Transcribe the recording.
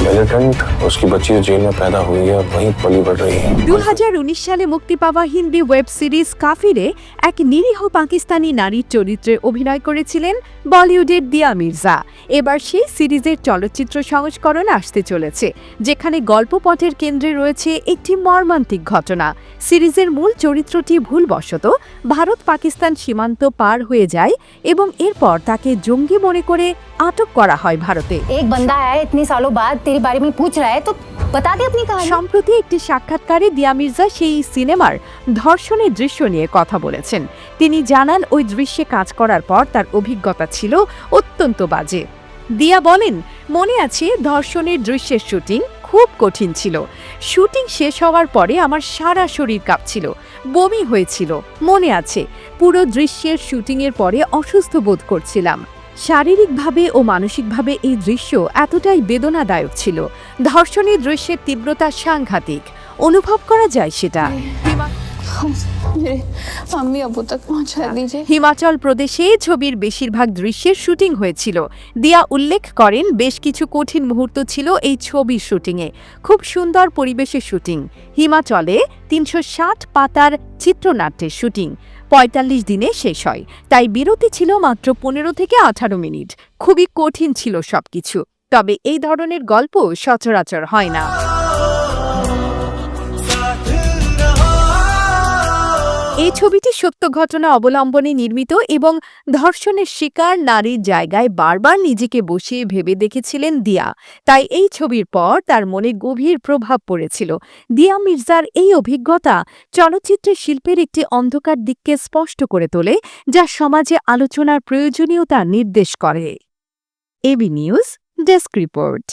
Militant उसकी बच्ची जो जेल में पैदा हुई है वहीं पली बढ़ रही है দু সালে মুক্তি পাওয়া হিন্দি ওয়েব সিরিজ কাফিরে এক নিরীহ পাকিস্তানি নারীর চরিত্রে অভিনয় করেছিলেন বলিউডের দিয়া মির্জা এবার সেই সিরিজের চলচ্চিত্র সংস্করণ আসতে চলেছে যেখানে গল্পপথের কেন্দ্রে রয়েছে একটি মর্মান্তিক ঘটনা সিরিজের মূল চরিত্রটি ভুলবশত ভারত পাকিস্তান সীমান্ত পার হয়ে যায় এবং এরপর তাকে জঙ্গি মনে করে আটক করা হয় ভারতে एक बंदा आया है इतने सालों बाद तेरे बारे में पूछ रहा है तो बता दे अपनी कहानी সম্প্রতি একটি সাক্ষাৎকারে দিয়া মির্জা সেই সিনেমার ধর্ষণের দৃশ্য নিয়ে কথা বলেছেন তিনি জানান ওই দৃশ্যে কাজ করার পর তার অভিজ্ঞতা ছিল অত্যন্ত বাজে দিয়া বলেন মনে আছে ধর্ষণের দৃশ্যের শুটিং খুব কঠিন ছিল শুটিং শেষ হওয়ার পরে আমার সারা শরীর কাঁপছিল বমি হয়েছিল মনে আছে পুরো দৃশ্যের শুটিংয়ের পরে অসুস্থ বোধ করছিলাম শারীরিকভাবে ও মানসিকভাবে এই দৃশ্য এতটাই বেদনাদায়ক ছিল। ধর্ষণের দৃশ্যের তীব্রতা সাংঘাতিক। অনুভব করা যায় সেটা। আচ্ছা, হিমাচল প্রদেশে ছবির বেশিরভাগ দৃশ্যের শুটিং হয়েছিল। দিয়া উল্লেখ করেন বেশ কিছু কঠিন মুহূর্ত ছিল এই ছবির শুটিংয়ে। খুব সুন্দর পরিবেশে শুটিং। হিমাচলে তিনশো ষাট পাতার চিত্রনাট্যের শুটিং। পঁয়তাল্লিশ দিনে শেষ হয়। তাই বিরতি ছিল মাত্র পনেরো থেকে আঠারো মিনিট। খুবই কঠিন ছিল সবকিছু। তবে এই ধরনের গল্প সচরাচর হয় না। এই ছবিটি সত্য ঘটনা অবলম্বনে নির্মিত এবং ধর্ষণের শিকার নারীর জায়গায় বারবার নিজেকে বসিয়ে ভেবে দেখেছিলেন দিয়া। তাই এই ছবির পর তার মনে গভীর প্রভাব পড়েছিল। দিয়া মির্জার এই অভিজ্ঞতা চলচ্চিত্রের শিল্পের একটি অন্ধকার দিককে স্পষ্ট করে তোলে, যা সমাজে আলোচনার প্রয়োজনীয়তা নির্দেশ করে। AB news, desk report.